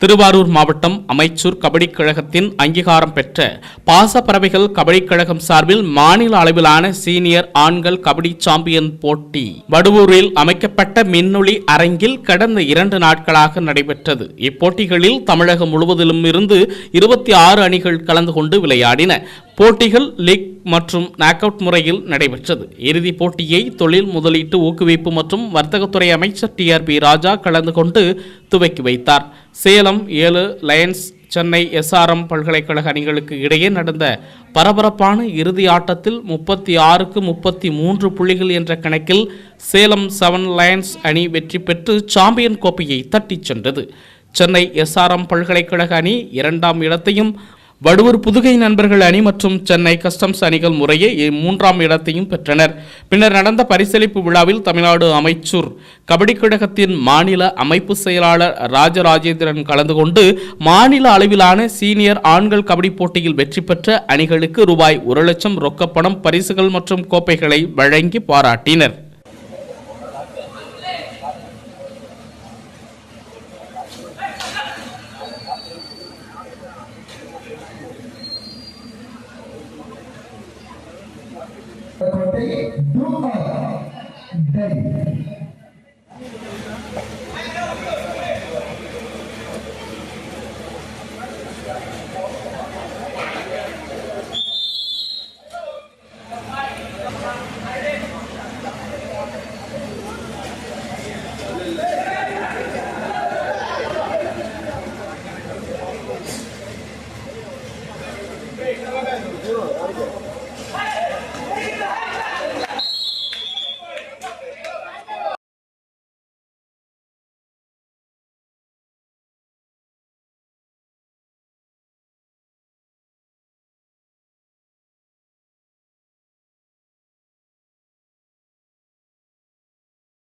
திருவாரூர் மாவட்டம் அமைச்சூர் கபடி கழகத்தின் அங்கீகாரம் பெற்ற பாசப்பறவைகள் கபடி கழகம் சார்பில் மாநில அளவிலான சீனியர் ஆண்கள் கபடி சாம்பியன் போட்டி வடுவூரில் அமைக்கப்பட்ட மின்னொளி அரங்கில் கடந்த இரண்டு நாட்களாக நடைபெற்றது. இப்போட்டிகளில் தமிழகம் முழுவதிலும் இருந்து இருபத்தி ஆறு அணிகள் கலந்து கொண்டு விளையாடின. போட்டிகள் லீக் மற்றும் நாக் அவுட் முறையில் நடைபெற்றது. இறுதிப் போட்டியை தொழில் முதலீட்டு ஊக்குவிப்பு மற்றும் வர்த்தகத்துறை அமைச்சர் டிஆர்பி ராஜா கலந்து கொண்டு துவக்கி வைத்தார். சேலம் ஏழு லயன்ஸ் சென்னை எஸ்ஆர்எம் பல்கலைக்கழக அணிகளுக்கு இடையே நடந்த பரபரப்பான இறுதி ஆட்டத்தில் முப்பத்தி ஆறுக்கு முப்பத்தி மூன்று புள்ளிகள் என்ற கணக்கில் சேலம் செவன் லயன்ஸ் அணி வெற்றி பெற்று சாம்பியன் கோப்பையை தட்டிச் சென்றது. சென்னை எஸ்ஆர்எம் பல்கலைக்கழக அணி இரண்டாம் இடத்தையும் வடுவூர் புதுகை நண்பர்கள் அணி மற்றும் சென்னை கஸ்டம்ஸ் அணிகள் முறையே மூன்றாம் இடத்தையும் பெற்றனர். பின்னர் நடந்த பரிசளிப்பு விழாவில் தமிழ்நாடு அமைச்சூர் கபடி கழகத்தின் மாநில அமைப்பு செயலாளர் ராஜராஜேந்திரன் கலந்து கொண்டு மாநில அளவிலான சீனியர் ஆண்கள் கபடி போட்டியில் வெற்றி பெற்ற அணிகளுக்கு ரூபாய் ஒரு லட்சம் ரொக்கப்பணம் பரிசுகள் மற்றும் கோப்பைகளை வழங்கி பாராட்டினர். but they do not they